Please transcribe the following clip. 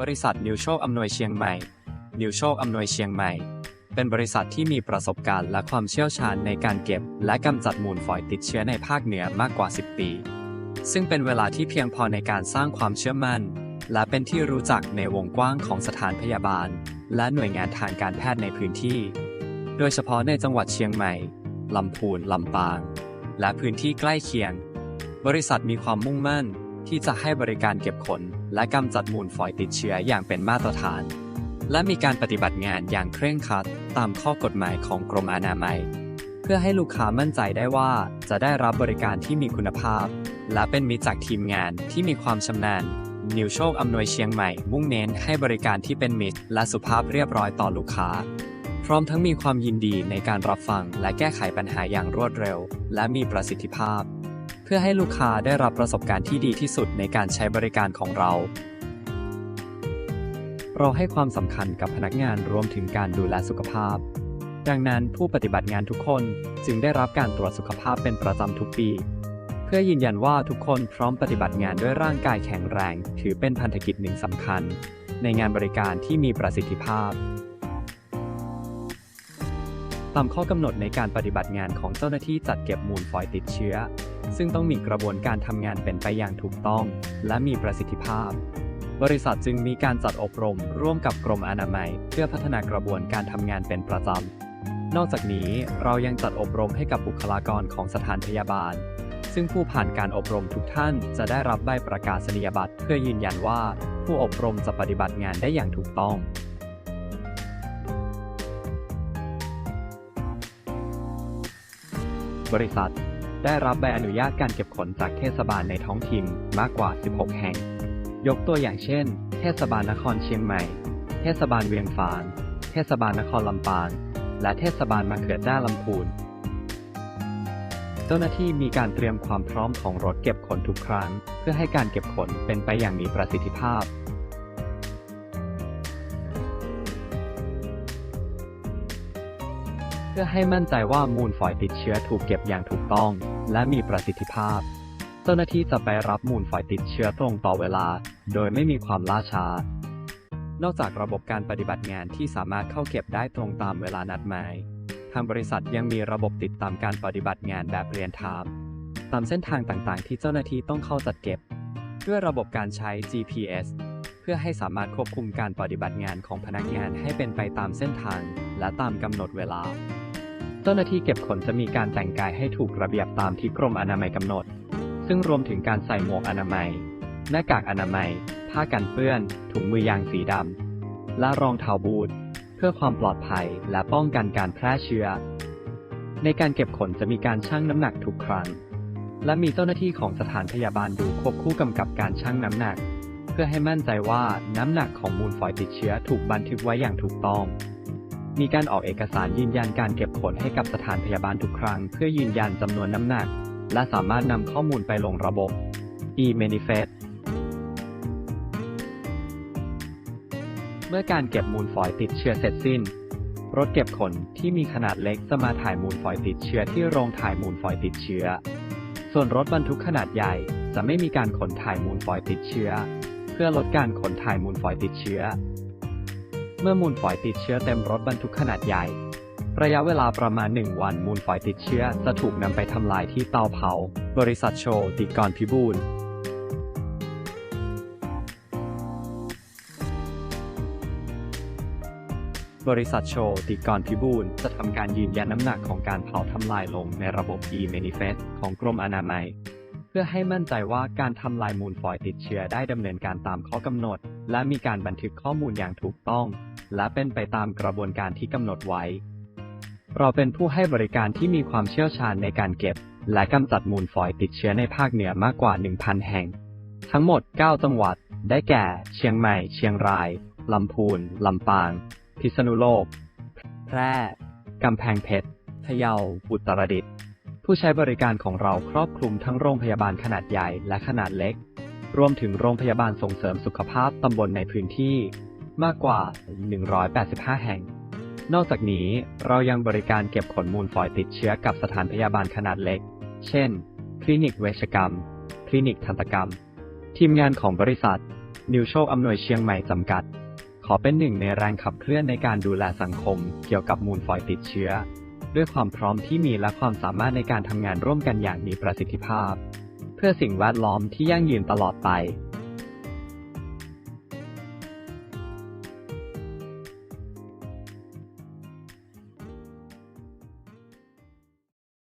บริษัทนิวโชคอำนวยเชียงใหม่ นิวโชคอำนวยเชียงใหม่ เป็นบริษัทที่มีประสบการณ์และความเชี่ยวชาญในการเก็บ และกำจัดมูลฝอยติดเชื้อในภาคเหนือมากกว่า 10 ปี ซึ่งเป็นเวลาที่เพียงพอในการสร้างความเชื่อมั่น และเป็นที่รู้จักในวงกว้างของสถานพยาบาล และหน่วยงานทางการแพทย์ในพื้นที่ โดยเฉพาะในจังหวัดเชียงใหม่ ลำพูน ลำปาง และพื้นที่ใกล้เคียง บริษัทมีความมุ่งมั่น ที่จะให้บริการเก็บขน และกำจัดมูลฝอยติดเชื้ออย่างเป็นมาตรฐาน และมีการปฏิบัติงานอย่างเคร่งครัดตามข้อกฎหมายของกรมอนามัย เพื่อให้ลูกค้ามั่นใจได้ว่าจะได้รับบริการที่มีคุณภาพ และเป็นมิตรจากทีมงานที่มีความชำนาญ นิวโชคอำนวยเชียงใหม่ มุ่งเน้นให้บริการที่เป็นมิตร และสุภาพเรียบร้อยต่อลูกค้า พร้อมทั้งมีความยินดีในการรับฟัง และแก้ไขปัญหาอย่างรวดเร็ว และมีประสิทธิภาพ พื่อให้ลูกค้าได้รับประสบการณ์ที่ดีที่สุดในการใช้บริการของเรา เราให้ความสำคัญกับพนักงานรวมถึงการดูแลสุขภาพ ดังนั้นผู้ปฏิบัติงานทุกคนจึงได้รับการตรวจสุขภาพเป็นประจำทุกปี เพื่อยืนยันว่าทุกคนพร้อมปฏิบัติงานด้วยร่างกายแข็งแรง ถือเป็นพันธกิจหนึ่งสำคัญ ในงานบริการที่มีประสิทธิภาพตามข้อกำหนดในการปฏิบัติงานของเจ้าหน้าที่จัดเก็บมูลฝอยติดเชื้อ ซึ่งต้องมีกระบวนการทำงานเป็นไปอย่างถูกต้อง และมีประสิทธิภาพ บริษัทจึงมีการจัดอบรมร่วมกับกรมอนามัย เพื่อพัฒนากระบวนการทำงานเป็นประจำ นอกจากนี้เรายังจัดอบรมให้กับบุคลากรของสถานพยาบาล ซึ่งผู้ผ่านการอบรมทุกท่านจะได้รับใบประกาศนียบัตรเพื่อยืนยันว่า ผู้อบรมจะปฏิบัติงานได้อย่างถูกต้องบริษัท ได้รับใบอนุญาตการเก็บขนจากเทศบาลในท้องถิ่นมากกว่า 16 แห่ง ยกตัวอย่างเช่น เทศบาลนครเชียงใหม่ เทศบาลเวียงฝางเทศบาลนครลำปาง และเทศบาลมะเขือด้าลำพูน เจ้าหน้าที่มีการเตรียมความพร้อมของรถเก็บขนทุกครั้ง เพื่อให้การเก็บขนเป็นไปอย่างมีประสิทธิภาพเพื่อให้มั่นใจว่ามูลฝอยติดเชื้อถูกเก็บอย่างถูกต้อง และมีประสิทธิภาพ เจ้าหน้าที่จะไปรับมูลฝอยติดเชื้อตรงต่อเวลา โดยไม่มีความล่าช้า นอกจากระบบการปฏิบัติงานที่สามารถเข้าเก็บได้ตรงตามเวลานัดหมายทางบริษัทยังมีระบบติดตามการปฏิบัติงานแบบเรียนไทม์ตามเส้นทางต่างๆ ที่เจ้าหน้าที่ต้องเข้าจัดเก็บ ด้วยระบบการใช้ GPS เพื่อให้สามารถควบคุมการปฏิบัติงานของพนักงานให้เป็นไปตามเส้นทาง และตามกำหนดเวลา เจ้าหน้าที่เก็บขนจะมีการแต่งกายให้ถูกระเบียบตามที่กรมอนามัยกำหนด ซึ่งรวมถึงการใส่หมวกอนามัย หน้ากากอนามัย ผ้ากันเปื้อน ถุงมือยางสีดำ และรองเท้าบูท เพื่อความปลอดภัยและป้องกันการแพร่เชื้อ ในการเก็บขนจะมีการชั่งน้ำหนักทุกครั้ง และมีเจ้าหน้าที่ของสถานพยาบาลดูควบคู่กำกับการชั่งน้ำหนัก เพื่อให้มั่นใจว่าน้ำหนักของมูลฝอยติดเชื้อถูกบันทึกไว้อย่างถูกต้อง มีการออกเอกสารยืนยันการเก็บขนให้กับสถานพยาบาลทุกครั้ง เพื่อยืนยันจำนวนน้ำหนัก และสามารถนำข้อมูลไปลงระบบ e-manifest เมื่อการเก็บมูลฝอยติดเชื้อเสร็จสิ้น รถเก็บขนที่มีขนาดเล็กจะมาถ่ายมูลฝอยติดเชื้อที่โรงถ่ายมูลฝอยติดเชื้อ ส่วนรถบรรทุกขนาดใหญ่จะไม่มีการขนถ่ายมูลฝอยติดเชื้อ เพื่อลดการขนถ่ายมูลฝอยติดเชื้อ เมื่อมูลฝอยติดเชื้อเต็มรถบรรทุกขนาดใหญ่ ระยะเวลาประมาณ 1 วันมูลฝอยติดเชื้อจะถูกนำไปทำลายที่เตาเผา บริษัทโชติกรพิบูลบริษัทโชติกรพิบูลจะทำการยืนยันน้ำหนักของการเผาทำลายลงในระบบ e-manifest ของกรมอนามัย เพื่อให้มั่นใจว่าการทำลายมูลฝอยติดเชื้อได้ดำเนินการตามข้อกำหนด และมีการบันทึกข้อมูลอย่างถูกต้อง และเป็นไปตามกระบวนการที่กำหนดไว้ เราเป็นผู้ให้บริการที่มีความเชี่ยวชาญในการเก็บ และกำจัดมูลฝอยติดเชื้อในภาคเหนือมากกว่า 1,000 แห่ง ทั้งหมด 9 จังหวัด ได้แก่ เชียงใหม่ เชียงราย ลำพูน ลำปาง พิษณุโลก แพร่ กำแพงเพชร พะเยา อุตรดิตถ์ ผู้ใช้บริการของเราครอบคลุมทั้งโรงพยาบาลขนาดใหญ่และขนาดเล็ก รวมถึงโรงพยาบาลส่งเสริมสุขภาพตำบลในพื้นที่มากกว่า 185 แห่ง นอกจากนี้เรายังบริการเก็บขนมูลฝอยติดเชื้อกับสถานพยาบาลขนาดเล็ก เช่น คลินิกเวชกรรม คลินิกทันตกรรม ทีมงานของบริษัท นิวโชคอำนวยเชียงใหม่จำกัด ขอเป็นหนึ่งในแรงขับเคลื่อนในการดูแลสังคม เกี่ยวกับมูลฝอยติดเชื้อ ด้วยความพร้อมที่มีและความสามารถในการทำงานร่วมกันอย่างมีประสิทธิภาพ เพื่อสิ่งแวดล้อมที่ยั่งยืนตลอดไป